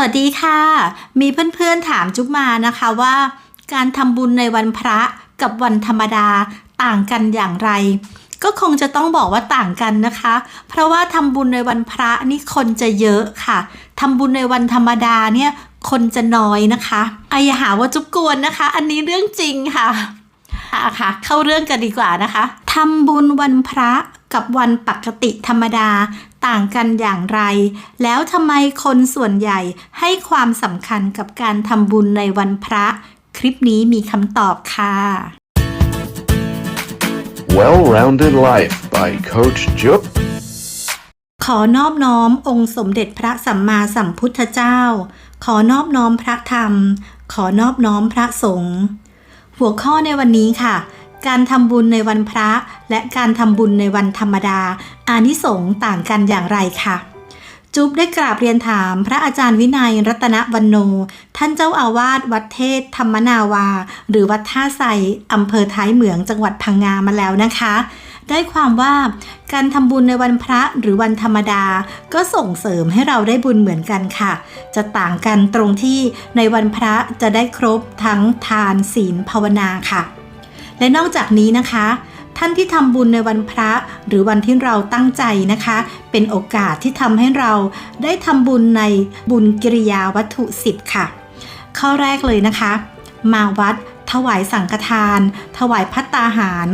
วัสดีค่ะ มีเพื่อนๆถามจุ๊บมานะคะว่า การทำบุญในวันพระกับวันธรรมดาต่างกันอย่างไร ก็คงจะต้องบอกว่าต่างกันนะคะ เพราะว่าทำบุญในวันพระนี่คนจะเยอะค่ะทำบุญในวันธรรมดาเนี่ยคนจะน้อยนะคะไอะอย่าหาว่าจุ๊บกวนนะคะ อันนี้เรื่องจริงค่ะอะค่ะ เข้าเรื่องกันดีกว่านะคะทำบุญวันพระกับวันปกติธรรมดาต่างกันอย่างไร แล้วทำไมคนส่วนใหญ่ให้ความสำคัญกับการทำบุญในวันพระ คลิปนี้มีคำตอบค่ะ Well-Rounded Life by Coach Jup. ขอนอบน้อมองค์สมเด็จพระสัมมาสัมพุทธเจ้า ขอนอบน้อมพระธรรม ขอนอบน้อมพระสงฆ์หัวข้อในวันนี้ค่ะ การทำบุญในวันพระ และการทำบุญในวันธรรมดา อานิสงส์ต่างกันอย่างไรคะจุ๊บได้กราบเรียนถามพระอาจารย์วินัยรัตนวันโน ท่านเจ้าอาวาสวัดเทศธรรมนาวา หรือวัดท่าไซอำเภอท้ายเหมืองจังหวัดพังงามาแล้วนะคะ ได้ความว่าการทำบุญในวันพระหรือวันธรรมดา ก็ส่งเสริมให้เราได้บุญเหมือนกันค่ะ จะต่างกันตรงที่ในวันพระจะได้ครบทั้งทานศีลภาวนาค่ะ และนอกจากนี้นะคะ ท่านที่ทำบุญในวันพระ หรือวันที่เราตั้งใจนะคะ เป็นโอกาสที่ทำให้เราได้ทำบุญในบุญกิริยาวัตถุสิบค่ะ ข้อแรกเลยนะคะ มาวัดถวายสังฆทาน ถวายพัตตาหาร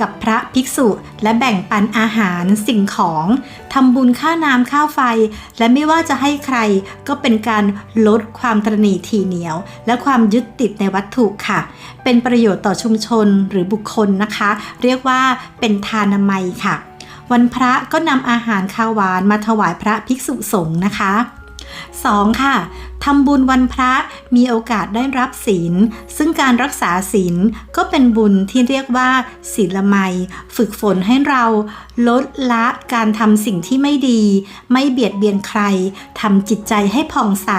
กับพระภิกษุ และแบ่งปันอาหารสิ่งของทำบุญค่าน้ำค่าไฟ และไม่ว่าจะให้ใครก็เป็นการลดความตรณีทีเหนียว และความยึดติดในวัตถุค่ะ เป็นประโยชน์ต่อชุมชนหรือบุคคลนะคะ เรียกว่าเป็นทานามัยค่ะ วันพระก็นำอาหารข้าวหวานมาถวายพระภิกษุสงฆ์นะคะ 2. ค่ะทำบุญวันพระมีโอกาสได้รับศีล ซึ่งการรักษาศีลก็เป็นบุญที่เรียกว่าศีลไมยฝึกฝนให้เราลดละการทำสิ่งที่ไม่ดี ไม่เบียดเบียนใครทำจิตใจให้ผ่องใส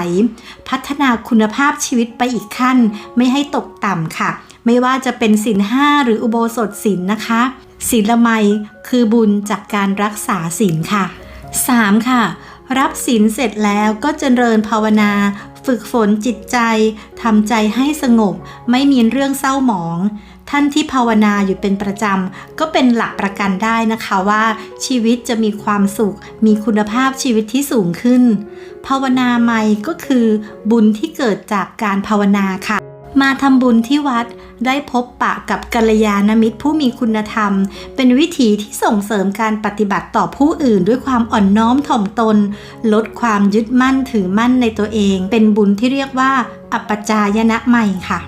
พัฒนาคุณภาพชีวิตไปอีกขั้น ไม่ให้ตกต่ำค่ะ ไม่ว่าจะเป็นศีลห้าหรืออุโบสถศีลนะคะศีลไมยคือบุญจากการรักษาศีลค่ะ 3. ค่ะ รับศีลเสร็จแล้วก็เจริญภาวนา ฝึกฝนจิตใจทำใจให้สงบ ไม่มีเรื่องเศร้าหมอง ท่านที่ภาวนาอยู่เป็นประจำ ก็เป็นหลักประกันได้นะคะว่า ชีวิตจะมีความสุข มีคุณภาพชีวิตที่สูงขึ้น ภาวนาใหม่ก็คือ บุญที่เกิดจากการภาวนาค่ะ มาทำบุญที่วัดได้พบปะกับกัลยาณมิตรผู้มีคุณธรรม เป็นวิถีที่ส่งเสริมการปฏิบัติต่อผู้อื่นด้วยความอ่อนน้อมถ่อมตน ลดความยึดมั่นถือมั่นในตัวเอง เป็นบุญที่เรียกว่า อัปจายนะใหม่ค่ะ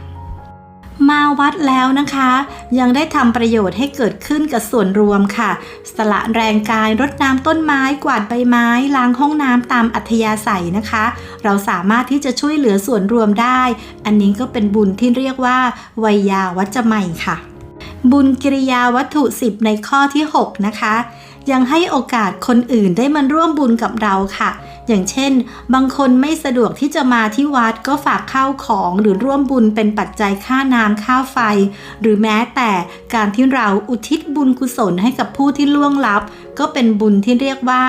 มาวัดแล้วนะคะ ยังได้ทำประโยชน์ให้เกิดขึ้นกับส่วนรวมค่ะ สละแรงกายรดน้ำต้นไม้กวาดใบไม้ ล้างห้องน้ำตามอัธยาศัยนะคะ เราสามารถที่จะช่วยเหลือส่วนรวมได้ อันนี้ก็เป็นบุญที่เรียกว่าวัยยาวัจจะใหม่ค่ะ บุญกิริยาวัตถุสิบในข้อที่ 6 นะคะ ยังให้โอกาสคนอื่นได้มาร่วมบุญกับเราค่ะ อย่างเช่น บางคนไม่สะดวกที่จะมาที่วัดก็ฝากข้าวของหรือร่วมบุญเป็นปัจจัยค่าน้ำค่าไฟ หรือแม้แต่การที่เราอุทิศบุญกุศลให้กับผู้ที่ล่วงลับ ก็เป็นบุญที่เรียกว่า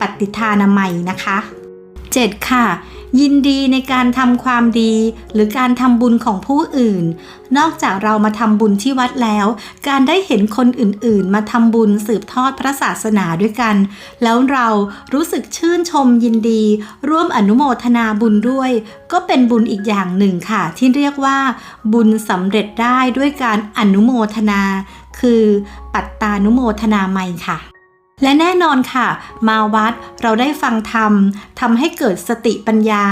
ปฏิทานามัยนะคะ 7. ค่ะ ยินดีในการทำความดีหรือการทำบุญของผู้อื่น นอกจากเรามาทำบุญที่วัดแล้ว การได้เห็นคนอื่นๆ มาทำบุญสืบทอดพระศาสนาด้วยกัน แล้วเรารู้สึกชื่นชมยินดี ร่วมอนุโมทนาบุญด้วย ก็เป็นบุญอีกอย่างหนึ่งค่ะ ที่เรียกว่า บุญสำเร็จได้ด้วยการอนุโมทนา คือปัตตานุโมทนาใหม่ค่ะ และแน่นอนค่ะ มาวัดเราได้ฟังธรรมทำให้เกิดสติปัญญา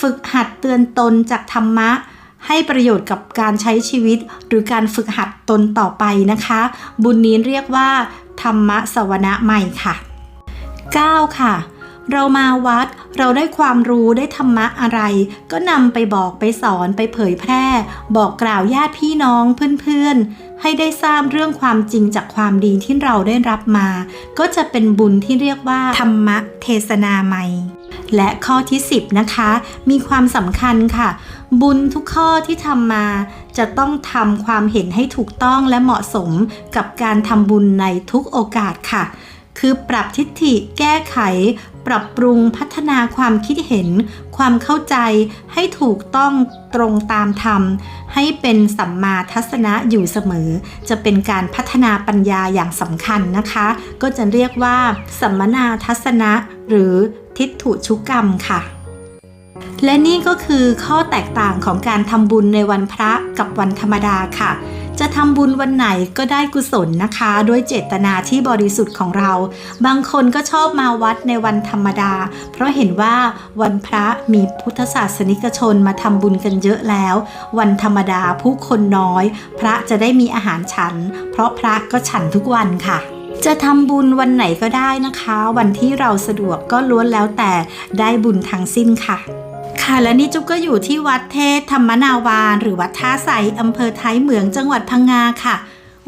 ฝึกหัดเตือนตนจากธรรมะ ให้ประโยชน์กับการใช้ชีวิต หรือการฝึกหัดตนต่อไปนะคะ บุญนี้เรียกว่า ธรรมะสวนะใหม่ค่ะ 9 ค่ะ เรามาวัด เราได้ความรู้ได้ธรรมะอะไร ก็นำไปบอกไปสอนไปเผยแพร่ บอกกล่าวญาติพี่น้องเพื่อนๆ ให้ได้ทราบเรื่องความจริงจากความดีที่เราได้รับมา ก็จะเป็นบุญที่เรียกว่า ธรรมะเทศนาใหม่และข้อที่ 10 นะคะ มีความสำคัญค่ะ บุญทุกข้อที่ทำมา จะต้องทำความเห็นให้ถูกต้องและเหมาะสมกับการทำบุญในทุกโอกาสค่ะ คือปรับทิฏฐิแก้ไข ปรับปรุงพัฒนาความคิดเห็น ความเข้าใจให้ถูกต้องตรงตามธรรม ให้เป็นสัมมาทัศนะอยู่เสมอ จะเป็นการพัฒนาปัญญาอย่างสำคัญนะคะ ก็จะเรียกว่าสัมมนาทัศนะ หรือทิฏฐุชุกรรมค่ะและนี่ก็คือข้อแตกต่างของการทำบุญในวันพระกับวันธรรมดาค่ะ จะทำบุญวันไหนก็ได้กุศลนะคะ ด้วยเจตนาที่บริสุทธิ์ของเรา บางคนก็ชอบมาวัดในวันธรรมดา เพราะเห็นว่าวันพระมีพุทธศาสนิกชนมาทำบุญกันเยอะแล้ว วันธรรมดาผู้คนน้อย พระจะได้มีอาหารฉัน เพราะพระก็ฉันทุกวันค่ะจะทำบุญวันไหนก็ได้นะคะ วันที่เราสะดวกก็ล้วนแล้วแต่ได้บุญทั้งสิ้นค่ะ ค่ะ และนี่จุ๊บก็อยู่ที่วัดเทศธรรมนาวาน หรือวัดท่าใสอำเภอท้ายเหมืองจังหวัดพังงาค่ะ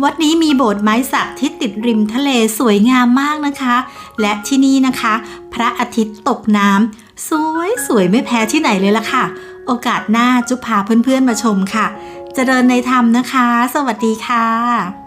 วัดนี้มีโบสถ์ไม้สักที่ติดริมทะเลสวยงามมากนะคะ และที่นี่นะคะ พระอาทิตย์ตกน้ำสวยสวยไม่แพ้ที่ไหนเลยล่ะค่ะ โอกาสหน้าจุ๊บพาเพื่อนๆมาชมค่ะ เจริญในธรรมนะคะ สวัสดีค่ะ